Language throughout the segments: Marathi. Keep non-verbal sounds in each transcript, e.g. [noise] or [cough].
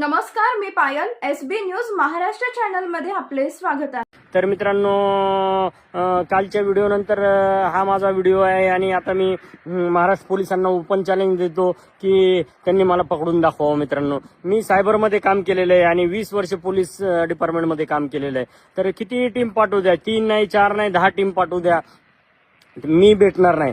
नमस्कार मी Payal S B news Maharashtra चॅनलमध्ये आपले स्वागत आहे. तर मित्रांनो कालच्या व्हिडिओ नंतर हा माझा व्हिडिओ आहे आणि आता मी महाराष्ट्र पोलिसांना ओपन चॅलेंज देतो की त्यांनी मला पकडून दाखवावं मित्रांनो. मी सायबरमध्ये काम केलेलं आहे आणि वीस वर्ष पोलीस डिपार्टमेंटमध्ये काम केलेलं आहे. तर किती टीम पाठवू द्या? तीन नाही चार नाही दहा टीम पाठवू द्या. मी भेटणार नाही.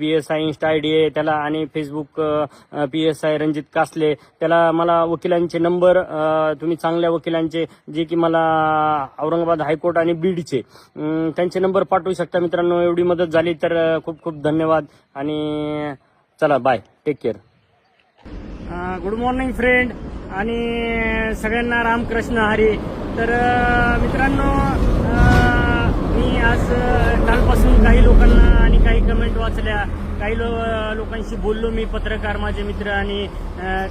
P S I insta I D आहे त्याला आणि Facebook P S I Ranjit Kasle त्याला मला वकिलांचे नंबर तुम्ही चांगल्या वकिलांचे जे की मला औरंगाबाद हायकोर्ट आणि बीडचे त्यांचे नंबर पाठवू शकता मित्रांनो. एवढी मदत झाली तर खूप खूप धन्यवाद. आणि चला bye take care good morning friend आणि सगळ्यांना रामकृष्ण हरी. तर मित्रांनो अं, मी आज अं, कालपासून काही लोकांना आणि काही कमेंट वाचल्या. काही लो लोकांशी बोललो मी पत्रकार माझे मित्र आणि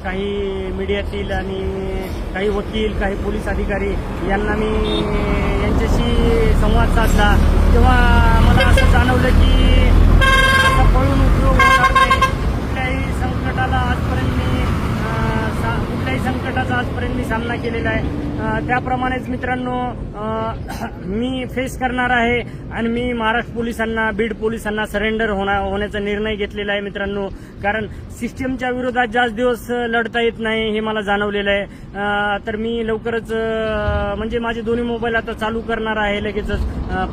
काही मीडियातील आणि काही वकील काही पोलीस अधिकारी यांना मी यांच्याशी संवाद साधला. तेव्हा मला असं जाणवलं की आजपर्यंत मी सामना केलेला आहे. त्याप्रमाणेच मित्रांनो [clears throat] मी फेस करणार आहे आणि मी महाराष्ट्र पोलिसांना बीड पोलिसांना सरेंडर होणार होण्याचा निर्णय घेतलेला आहे मित्रांनो. कारण सिस्टीमच्या विरोधात जास्त दिवस लढता येत नाही हे मला जाणवलेलं आहे. तर मी लवकरच म्हणजे माझे दोन्ही मोबाईल आता चालू करणार आहे लगेचच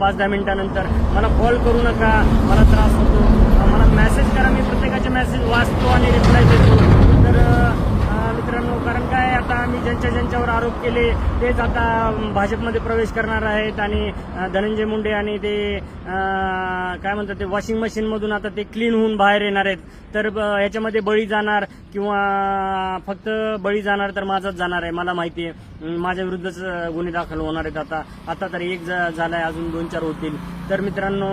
पाच दहा मिनिटानंतर. मला कॉल करू नका मला त्रास होतो. मला मेसेज करा मी प्रत्येकाचे मेसेज वाचतो आणि रिप्लाय देतो तर अं, मित्रांनो कारण काय आता मी ज्यांच्या ज्यांच्यावर आरोप केले तेच आता भाजपमध्ये प्रवेश करणार आहेत आणि धनंजय मुंडे आणि ते काय म्हणतात ते वॉशिंग मशीनमधून आता ते क्लीन होऊन बाहेर येणार आहेत. तर अं, याच्यामध्ये बळी जाणार किंवा फक्त बळी जाणार तर माझाच जाणार आहे. मला माहिती आहे. माझ्या विरुद्धच गुन्हे दाखल होणार आहेत आता. आता तर एक झालाय अजून दोन चार होतील. तर मित्रांनो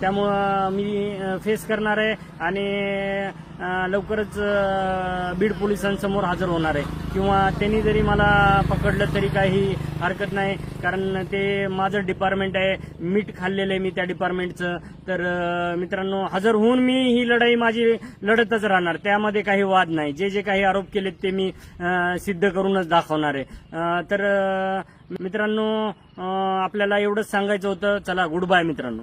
त्यामुळं मी फेस करणार आहे आणि लवकरच बीड पोलिसांसमोर हजर होणार आहे. किंवा त्यांनी जरी मला पकडलं तरी काही हरकत नाही कारण ते माझं डिपार्टमेंट आहे. मीठ खाल्लेलं आहे मी त्या डिपार्टमेंटचं तर मित्रांनो हजर होऊन मी ही लढाई माझी लढतच राहणार. त्यामध्ये काही वाद नाही. जे जे काही आरोप केलेत ते मी सिद्ध करूनच दाखवणार आहे. तर मित्रांनो आपल्याला एवढंच सांगायचं होतं. चला गुड बाय मित्रांनो.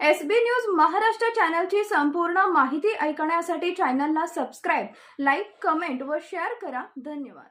एस बी न्यूज महाराष्ट्र चॅनलची संपूर्ण माहिती ऐकण्यासाठी चॅनलला सबस्क्राईब लाईक कमेंट व शेअर करा. धन्यवाद.